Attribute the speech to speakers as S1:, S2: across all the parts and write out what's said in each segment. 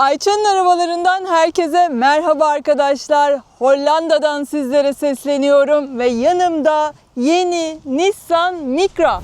S1: Ayça'nın arabalarından herkese merhaba arkadaşlar. Hollanda'dan sizlere sesleniyorum ve yanımda yeni Nissan Micra.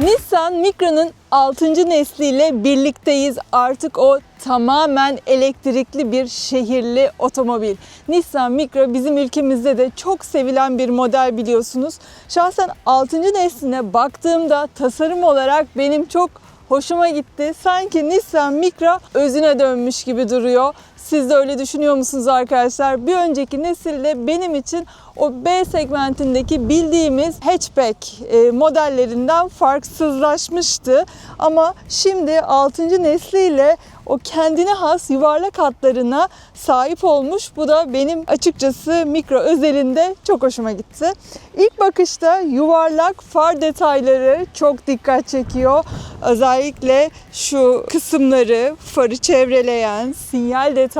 S1: Nissan Micra'nın 6. nesliyle birlikteyiz. Artık o tamamen elektrikli bir şehirli otomobil. Nissan Micra bizim ülkemizde de çok sevilen bir model biliyorsunuz. Şahsen 6. nesline baktığımda tasarım olarak benim çok hoşuma gitti. Sanki Nissan Micra özüne dönmüş gibi duruyor. Siz de öyle düşünüyor musunuz arkadaşlar? Bir önceki nesilde benim için o B segmentindeki bildiğimiz hatchback e, modellerinden farksızlaşmıştı. Ama şimdi 6. nesliyle o kendine has yuvarlak hatlarına sahip olmuş. Bu da benim açıkçası mikro özelinde çok hoşuma gitti. İlk bakışta yuvarlak far detayları çok dikkat çekiyor. Özellikle şu kısımları, farı çevreleyen sinyal detayları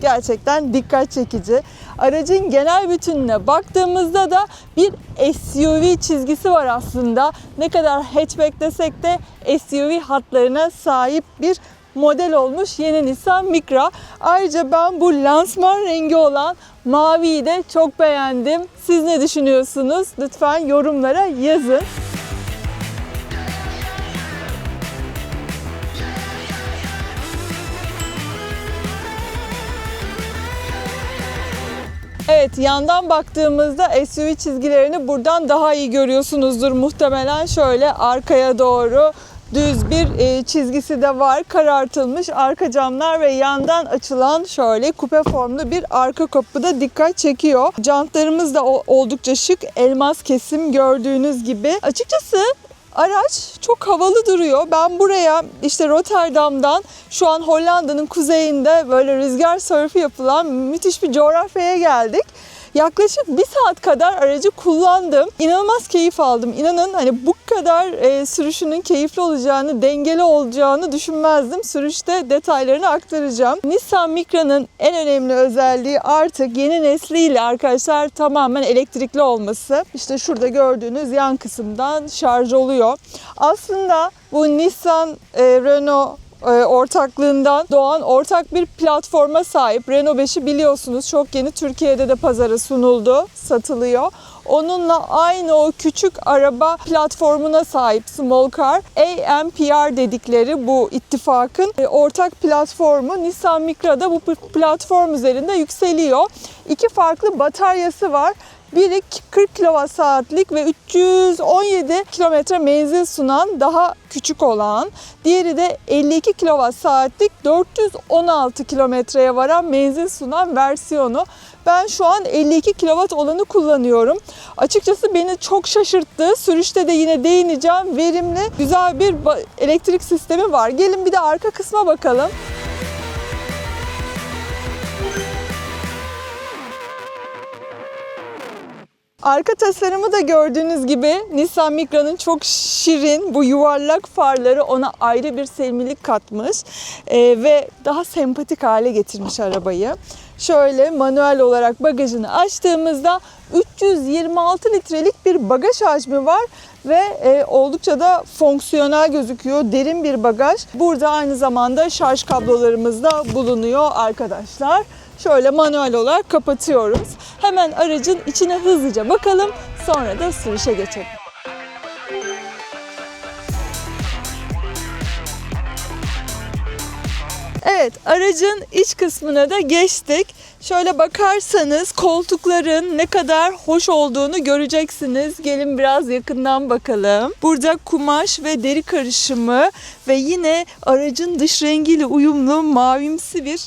S1: gerçekten dikkat çekici. Aracın genel bütününe baktığımızda da bir SUV çizgisi var aslında. Ne kadar hatchback desek de SUV hatlarına sahip bir model olmuş yeni Nissan Micra. Ayrıca ben bu lansman rengi olan maviyi de çok beğendim. Siz ne düşünüyorsunuz? Lütfen yorumlara yazın. Evet yandan baktığımızda SUV çizgilerini buradan daha iyi görüyorsunuzdur muhtemelen şöyle arkaya doğru düz bir e, çizgisi de var. Karartılmış arka camlar ve yandan açılan şöyle kupe formlu bir arka kapı da dikkat çekiyor. Jantlarımız da oldukça şık. Elmas kesim gördüğünüz gibi. Açıkçası Araç çok havalı duruyor. Ben buraya işte Rotterdam'dan şu an Hollanda'nın kuzeyinde böyle rüzgar sörfü yapılan müthiş bir coğrafyaya geldik. Yaklaşık bir saat kadar aracı kullandım. İnanılmaz keyif aldım. İnanın hani bu kadar e, sürüşünün keyifli olacağını, dengeli olacağını düşünmezdim. Sürüşte detaylarını aktaracağım. Nissan Micra'nın en önemli özelliği artık yeni nesliyle arkadaşlar tamamen elektrikli olması. İşte şurada gördüğünüz yan kısımdan şarj oluyor. Aslında bu Nissan, e, Renault ortaklığından doğan ortak bir platforma sahip. Renault 5'i biliyorsunuz çok yeni Türkiye'de de pazara sunuldu, satılıyor. Onunla aynı o küçük araba platformuna sahip Small Car. AMPR dedikleri bu ittifakın e, ortak platformu Nissan Micra'da bu platform üzerinde yükseliyor. İki farklı bataryası var. Biri 40 kWh'lik ve 317 kilometre menzil sunan daha küçük olan. Diğeri de 52 kWh'lik 416 kilometreye varan menzil sunan versiyonu. Ben şu an 52 kW olanı kullanıyorum. Açıkçası beni çok şaşırttı. Sürüşte de yine değineceğim. Verimli, güzel bir elektrik sistemi var. Gelin bir de arka kısma bakalım. Arka tasarımı da gördüğünüz gibi Nissan Micra'nın çok şirin bu yuvarlak farları ona ayrı bir sevimlilik katmış Ee, ve daha sempatik hale getirmiş arabayı. Şöyle manuel olarak bagajını açtığımızda 326 litrelik bir bagaj hacmi var ve e, oldukça da fonksiyonel gözüküyor. Derin bir bagaj. Burada aynı zamanda şarj kablolarımız da bulunuyor arkadaşlar. Şöyle manuel olarak kapatıyoruz. Hemen aracın içine hızlıca bakalım. Sonra da sürüşe geçelim. Evet, aracın iç kısmına da geçtik. Şöyle bakarsanız koltukların ne kadar hoş olduğunu göreceksiniz. Gelin biraz yakından bakalım. Burada kumaş ve deri karışımı ve yine aracın dış rengiyle uyumlu mavimsi bir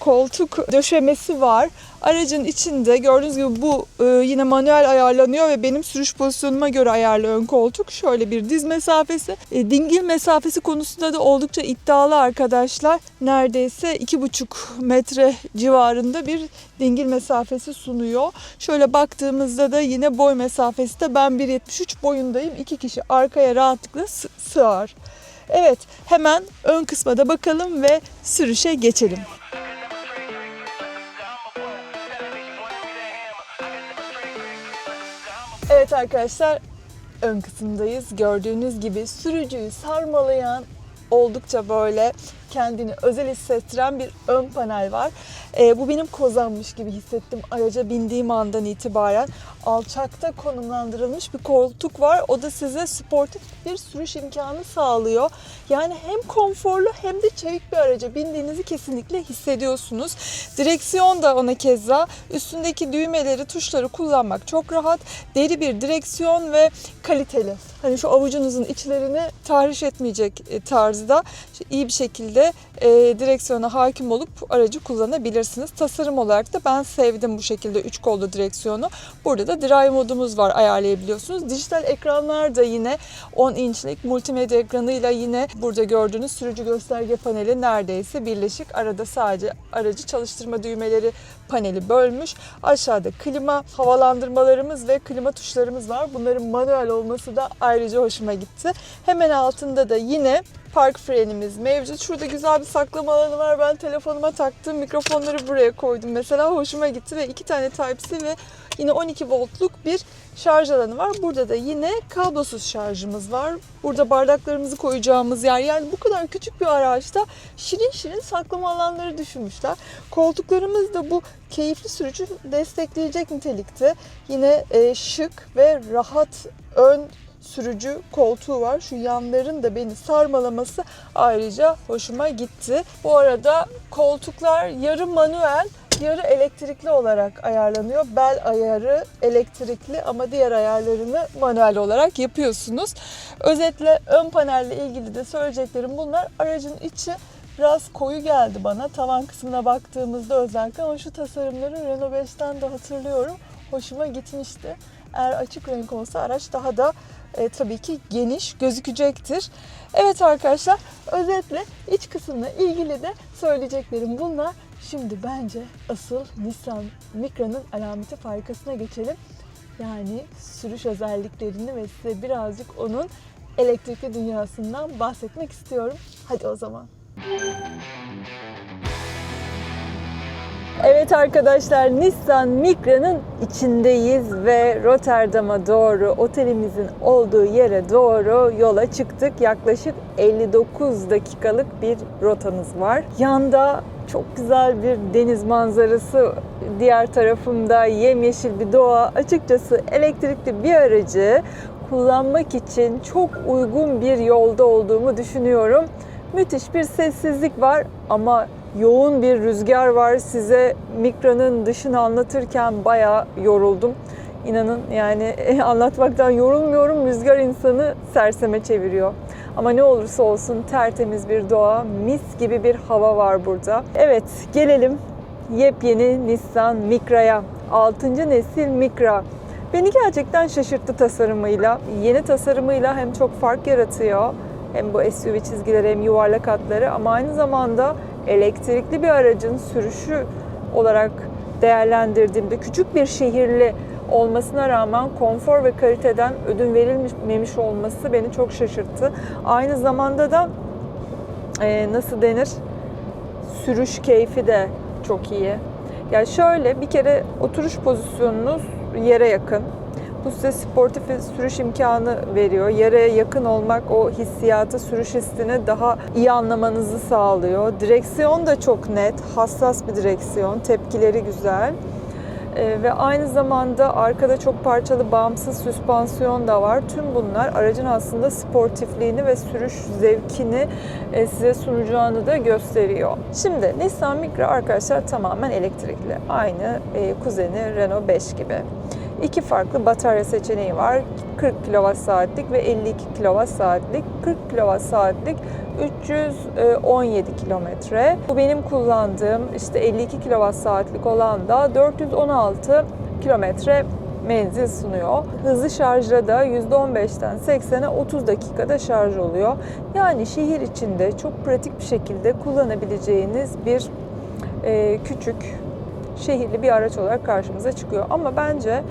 S1: koltuk döşemesi var. Aracın içinde gördüğünüz gibi bu e, yine manuel ayarlanıyor ve benim sürüş pozisyonuma göre ayarlı ön koltuk. Şöyle bir diz mesafesi. E, dingil mesafesi konusunda da oldukça iddialı arkadaşlar. Neredeyse 2,5 metre civarında bir dingil mesafesi sunuyor. Şöyle baktığımızda da yine boy mesafesi de ben 1.73 boyundayım. İki kişi arkaya rahatlıkla sı- sığar. Evet hemen ön kısma da bakalım ve sürüşe geçelim. Evet arkadaşlar ön kısımdayız. Gördüğünüz gibi sürücüyü sarmalayan oldukça böyle kendini özel hissettiren bir ön panel var. Ee, bu benim kozanmış gibi hissettim araca bindiğim andan itibaren. Alçakta konumlandırılmış bir koltuk var. O da size sportif bir sürüş imkanı sağlıyor. Yani hem konforlu hem de çevik bir araca bindiğinizi kesinlikle hissediyorsunuz. Direksiyon da ona keza üstündeki düğmeleri, tuşları kullanmak çok rahat. Deri bir direksiyon ve kaliteli. Hani şu avucunuzun içlerini tahriş etmeyecek e, tarzda iyi bir şekilde e, direksiyona hakim olup aracı kullanabilirsiniz. Tasarım olarak da ben sevdim bu şekilde 3 kollu direksiyonu. Burada da drive modumuz var ayarlayabiliyorsunuz. Dijital ekranlar da yine 10 inçlik multimedya ekranıyla yine burada gördüğünüz sürücü gösterge paneli neredeyse birleşik. Arada sadece aracı çalıştırma düğmeleri paneli bölmüş. Aşağıda klima, havalandırmalarımız ve klima tuşlarımız var. Bunların manuel olması da ayrıca hoşuma gitti. Hemen altında da yine park frenimiz mevcut. Şurada güzel bir saklama alanı var. Ben telefonuma taktım. Mikrofonları buraya koydum. Mesela hoşuma gitti ve iki tane Type-C ve yine 12 voltluk bir şarj alanı var. Burada da yine kablosuz şarjımız var. Burada bardaklarımızı koyacağımız yer. Yani bu kadar küçük bir araçta şirin şirin saklama alanları düşünmüşler. Koltuklarımız da bu keyifli sürücü destekleyecek nitelikte. Yine e, şık ve rahat ön sürücü koltuğu var. Şu yanların da beni sarmalaması ayrıca hoşuma gitti. Bu arada koltuklar yarı manuel yarı elektrikli olarak ayarlanıyor. Bel ayarı elektrikli ama diğer ayarlarını manuel olarak yapıyorsunuz. Özetle ön panelle ilgili de söyleyeceklerim bunlar. Aracın içi biraz koyu geldi bana. Tavan kısmına baktığımızda özellikle ama şu tasarımları Renault 5'ten de hatırlıyorum. Hoşuma gitmişti. Eğer açık renk olsa araç daha da e, tabii ki geniş gözükecektir. Evet arkadaşlar özetle iç kısımla ilgili de söyleyeceklerim bunlar. Şimdi bence asıl Nissan Micra'nın alameti farikasına geçelim. Yani sürüş özelliklerini ve size birazcık onun elektrikli dünyasından bahsetmek istiyorum. Hadi o zaman. Evet arkadaşlar Nissan Micra'nın içindeyiz ve Rotterdam'a doğru otelimizin olduğu yere doğru yola çıktık. Yaklaşık 59 dakikalık bir rotamız var. Yanda çok güzel bir deniz manzarası, diğer tarafımda yemyeşil bir doğa. Açıkçası elektrikli bir aracı kullanmak için çok uygun bir yolda olduğumu düşünüyorum. Müthiş bir sessizlik var ama yoğun bir rüzgar var. Size Mikra'nın dışını anlatırken bayağı yoruldum. İnanın yani anlatmaktan yorulmuyorum. Rüzgar insanı serseme çeviriyor. Ama ne olursa olsun tertemiz bir doğa, mis gibi bir hava var burada. Evet, gelelim yepyeni Nissan Micra'ya. 6. nesil Micra. Beni gerçekten şaşırttı tasarımıyla. Yeni tasarımıyla hem çok fark yaratıyor hem bu SUV çizgileri hem yuvarlak hatları ama aynı zamanda elektrikli bir aracın sürüşü olarak değerlendirdiğimde küçük bir şehirli olmasına rağmen konfor ve kaliteden ödün verilmemiş olması beni çok şaşırttı. Aynı zamanda da e, nasıl denir? Sürüş keyfi de çok iyi. Yani şöyle bir kere oturuş pozisyonunuz yere yakın. Bu size sportif sürüş imkanı veriyor. Yere yakın olmak o hissiyatı, sürüş hissini daha iyi anlamanızı sağlıyor. Direksiyon da çok net, hassas bir direksiyon. Tepkileri güzel. Ee, ve aynı zamanda arkada çok parçalı bağımsız süspansiyon da var. Tüm bunlar aracın aslında sportifliğini ve sürüş zevkini e, size sunacağını da gösteriyor. Şimdi Nissan Micra arkadaşlar tamamen elektrikli. Aynı e, kuzeni Renault 5 gibi. İki farklı batarya seçeneği var. 40 kWh'lik ve 52 kWh'lik. 40 kWh'lik 317 kilometre. Bu benim kullandığım işte 52 kWh'lik olan da 416 kilometre menzil sunuyor. Hızlı şarjla da %15'ten 80'e 30 dakikada şarj oluyor. Yani şehir içinde çok pratik bir şekilde kullanabileceğiniz bir e, küçük şehirli bir araç olarak karşımıza çıkıyor. Ama bence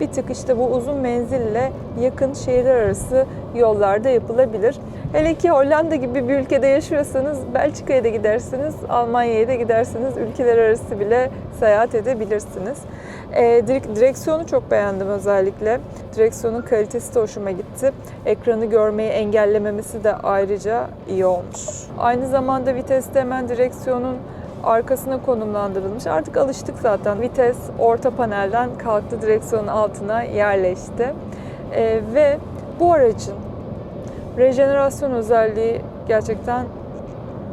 S1: bir tık işte bu uzun menzille yakın şehirler arası yollarda yapılabilir. Hele ki Hollanda gibi bir ülkede yaşıyorsanız Belçika'ya da gidersiniz, Almanya'ya da gidersiniz. Ülkeler arası bile seyahat edebilirsiniz. Direk- direksiyonu çok beğendim özellikle. Direksiyonun kalitesi de hoşuma gitti. Ekranı görmeyi engellememesi de ayrıca iyi olmuş. Aynı zamanda viteste hemen direksiyonun arkasına konumlandırılmış. Artık alıştık zaten. Vites orta panelden kalktı direksiyonun altına yerleşti. Ee, ve bu aracın rejenerasyon özelliği gerçekten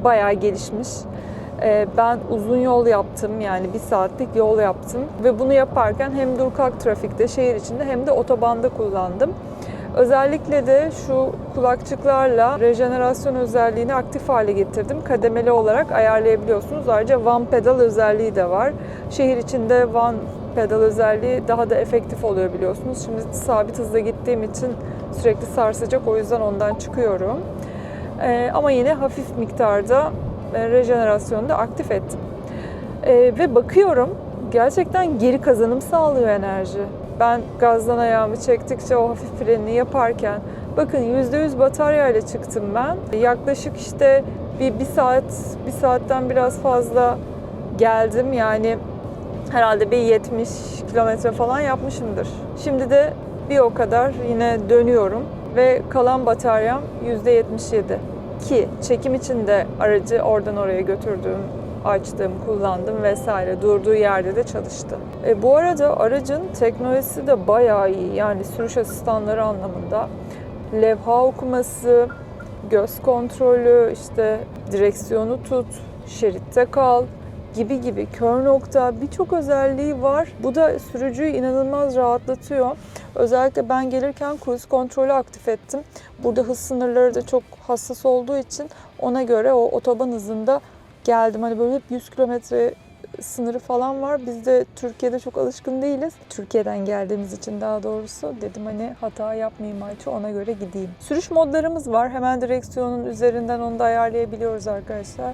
S1: bayağı gelişmiş. Ee, Ben uzun yol yaptım yani bir saatlik yol yaptım ve bunu yaparken hem dur kalk trafikte şehir içinde hem de otobanda kullandım. Özellikle de şu kulakçıklarla rejenerasyon özelliğini aktif hale getirdim. Kademeli olarak ayarlayabiliyorsunuz. Ayrıca one pedal özelliği de var. Şehir içinde one pedal özelliği daha da efektif oluyor biliyorsunuz. Şimdi sabit hızla gittiğim için sürekli sarsacak o yüzden ondan çıkıyorum. Ee, ama yine hafif miktarda e, rejenerasyonu da aktif ettim. Ee, ve bakıyorum gerçekten geri kazanım sağlıyor enerji. Ben gazdan ayağımı çektikçe o hafif frenini yaparken bakın %100 batarya ile çıktım ben. Yaklaşık işte bir, bir saat, bir saatten biraz fazla geldim yani herhalde bir 70 kilometre falan yapmışımdır. Şimdi de bir o kadar yine dönüyorum ve kalan bataryam %77 ki çekim için de aracı oradan oraya götürdüm, açtım, kullandım vesaire. Durduğu yerde de çalıştı. E, bu arada aracın teknolojisi de bayağı iyi. Yani sürüş asistanları anlamında. Levha okuması, göz kontrolü, işte direksiyonu tut, şeritte kal, gibi gibi kör nokta birçok özelliği var. Bu da sürücüyü inanılmaz rahatlatıyor. Özellikle ben gelirken cruise kontrolü aktif ettim. Burada hız sınırları da çok hassas olduğu için ona göre o otoban hızında geldim. Hani böyle hep 100 kilometre sınırı falan var. Biz de Türkiye'de çok alışkın değiliz. Türkiye'den geldiğimiz için daha doğrusu dedim hani hata yapmayayım Ayça ona göre gideyim. Sürüş modlarımız var. Hemen direksiyonun üzerinden onu da ayarlayabiliyoruz arkadaşlar.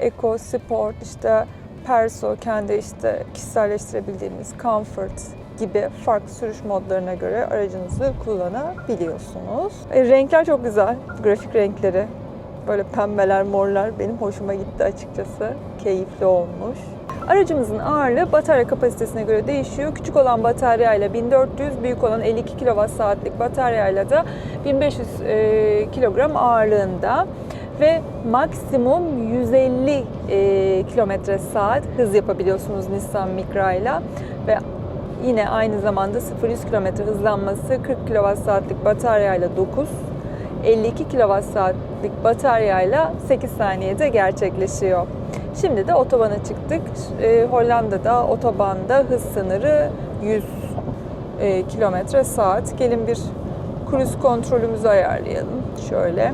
S1: Eco, Sport, işte Perso, kendi işte kişiselleştirebildiğimiz Comfort gibi farklı sürüş modlarına göre aracınızı kullanabiliyorsunuz. E, renkler çok güzel. Grafik renkleri. Böyle pembeler, morlar benim hoşuma gitti açıkçası. Keyifli olmuş. Aracımızın ağırlığı batarya kapasitesine göre değişiyor. Küçük olan bataryayla 1400, büyük olan 52 kWh'lik bataryayla da 1500 e, kilogram ağırlığında ve maksimum 150 e, kilometre saat hız yapabiliyorsunuz Nissan Micra ile ve yine aynı zamanda 0-100 kilometre hızlanması 40 kWh'lik bataryayla 9 52 kWh'lik bataryayla 8 saniyede gerçekleşiyor. Şimdi de otobana çıktık. E, Hollanda'da otobanda hız sınırı 100 e, kilometre saat. Gelin bir cruise kontrolümüzü ayarlayalım. Şöyle.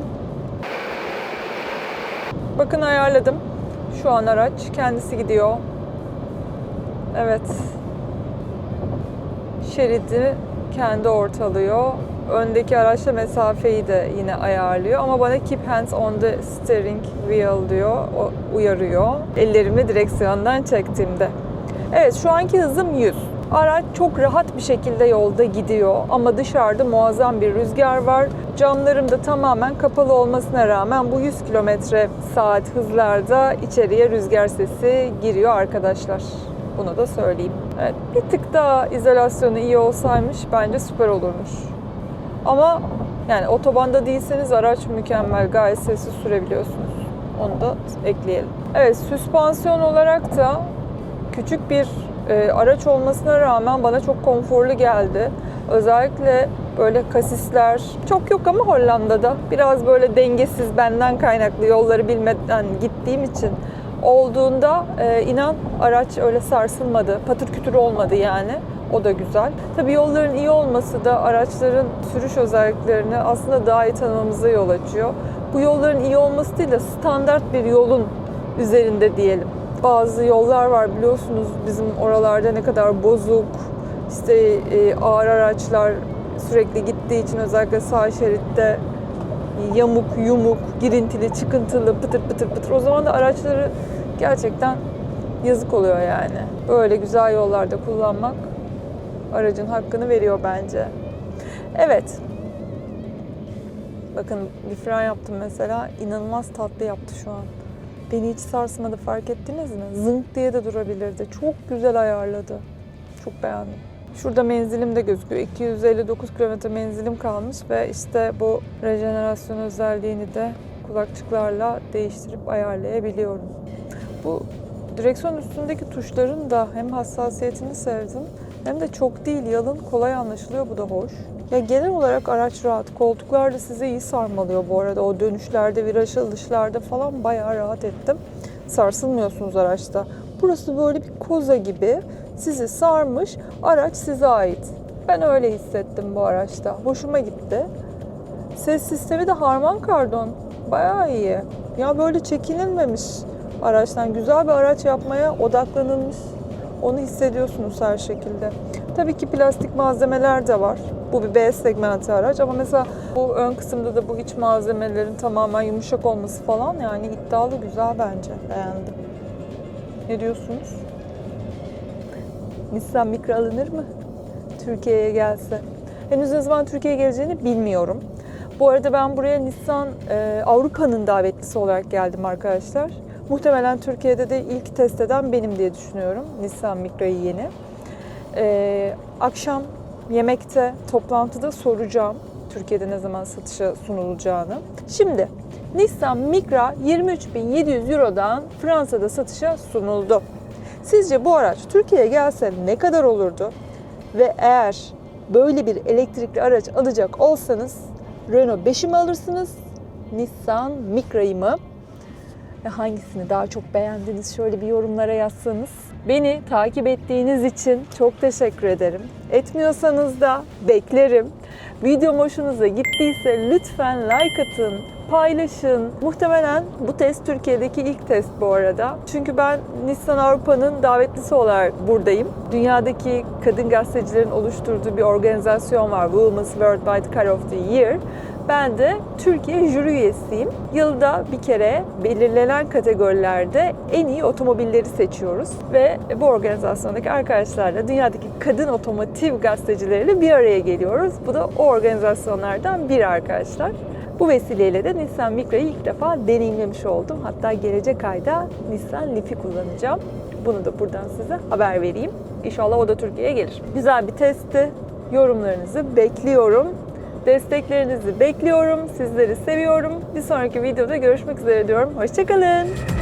S1: Bakın ayarladım. Şu an araç kendisi gidiyor. Evet. Şeridi kendi ortalıyor. Öndeki araçla mesafeyi de yine ayarlıyor ama bana keep hands on the steering wheel diyor, o uyarıyor. Ellerimi direksiyondan çektiğimde. Evet şu anki hızım 100. Araç çok rahat bir şekilde yolda gidiyor ama dışarıda muazzam bir rüzgar var. Camlarım da tamamen kapalı olmasına rağmen bu 100 km saat hızlarda içeriye rüzgar sesi giriyor arkadaşlar. Bunu da söyleyeyim. Evet, bir tık daha izolasyonu iyi olsaymış bence süper olurmuş. Ama yani otobanda değilseniz araç mükemmel, gayet sessiz sürebiliyorsunuz. Onu da ekleyelim. Evet, süspansiyon olarak da küçük bir e, araç olmasına rağmen bana çok konforlu geldi. Özellikle böyle kasisler çok yok ama Hollanda'da biraz böyle dengesiz benden kaynaklı yolları bilmeden gittiğim için olduğunda e, inan araç öyle sarsılmadı. Patır kütür olmadı yani. O da güzel. Tabii yolların iyi olması da araçların sürüş özelliklerini aslında daha iyi tanımamıza yol açıyor. Bu yolların iyi olması değil de standart bir yolun üzerinde diyelim. Bazı yollar var biliyorsunuz bizim oralarda ne kadar bozuk, işte e, ağır araçlar sürekli gittiği için özellikle sağ şeritte yamuk, yumuk, girintili, çıkıntılı, pıtır pıtır pıtır. O zaman da araçları gerçekten yazık oluyor yani. Böyle güzel yollarda kullanmak aracın hakkını veriyor bence. Evet. Bakın bir fren yaptım mesela. inanılmaz tatlı yaptı şu an. Beni hiç sarsmadı fark ettiniz mi? Zınk diye de durabilirdi. Çok güzel ayarladı. Çok beğendim. Şurada menzilim de gözüküyor. 259 kilometre menzilim kalmış ve işte bu rejenerasyon özelliğini de kulakçıklarla değiştirip ayarlayabiliyorum. Bu direksiyon üstündeki tuşların da hem hassasiyetini sevdim hem de çok değil yalın kolay anlaşılıyor bu da hoş. Ya genel olarak araç rahat. Koltuklar da sizi iyi sarmalıyor bu arada. O dönüşlerde, viraj alışlarda falan bayağı rahat ettim. Sarsılmıyorsunuz araçta. Burası böyle bir koza gibi sizi sarmış, araç size ait. Ben öyle hissettim bu araçta. Hoşuma gitti. Ses sistemi de Harman Kardon. Bayağı iyi. Ya böyle çekinilmemiş araçtan. Güzel bir araç yapmaya odaklanılmış. Onu hissediyorsunuz her şekilde. Tabii ki plastik malzemeler de var. Bu bir B segmenti araç ama mesela bu ön kısımda da bu iç malzemelerin tamamen yumuşak olması falan yani iddialı güzel bence. Beğendim. Ne diyorsunuz? Nissan Micra alınır mı? Türkiye'ye gelse. Henüz ne zaman Türkiye'ye geleceğini bilmiyorum. Bu arada ben buraya Nissan e, Avrupa'nın davetlisi olarak geldim arkadaşlar. Muhtemelen Türkiye'de de ilk test eden benim diye düşünüyorum. Nissan Micra'yı yeni. E, akşam yemekte, toplantıda soracağım Türkiye'de ne zaman satışa sunulacağını. Şimdi Nissan Micra 23.700 Euro'dan Fransa'da satışa sunuldu. Sizce bu araç Türkiye'ye gelse ne kadar olurdu? Ve eğer böyle bir elektrikli araç alacak olsanız Renault 5'i mi alırsınız? Nissan Micra'yı mı? Ve hangisini daha çok beğendiniz? Şöyle bir yorumlara yazsanız. Beni takip ettiğiniz için çok teşekkür ederim. Etmiyorsanız da beklerim. Videom hoşunuza gittiyse lütfen like atın, paylaşın. Muhtemelen bu test Türkiye'deki ilk test bu arada. Çünkü ben Nissan Avrupa'nın davetlisi olarak buradayım. Dünyadaki kadın gazetecilerin oluşturduğu bir organizasyon var. Women's Worldwide Car of the Year. Ben de Türkiye jüri üyesiyim. Yılda bir kere belirlenen kategorilerde en iyi otomobilleri seçiyoruz. Ve bu organizasyondaki arkadaşlarla dünyadaki kadın otomotiv gazetecileriyle bir araya geliyoruz. Bu da o organizasyonlardan biri arkadaşlar. Bu vesileyle de Nissan Micra'yı ilk defa deneyimlemiş oldum. Hatta gelecek ayda Nissan Leaf'i kullanacağım. Bunu da buradan size haber vereyim. İnşallah o da Türkiye'ye gelir. Güzel bir testti. Yorumlarınızı bekliyorum. Desteklerinizi bekliyorum. Sizleri seviyorum. Bir sonraki videoda görüşmek üzere diyorum. Hoşçakalın.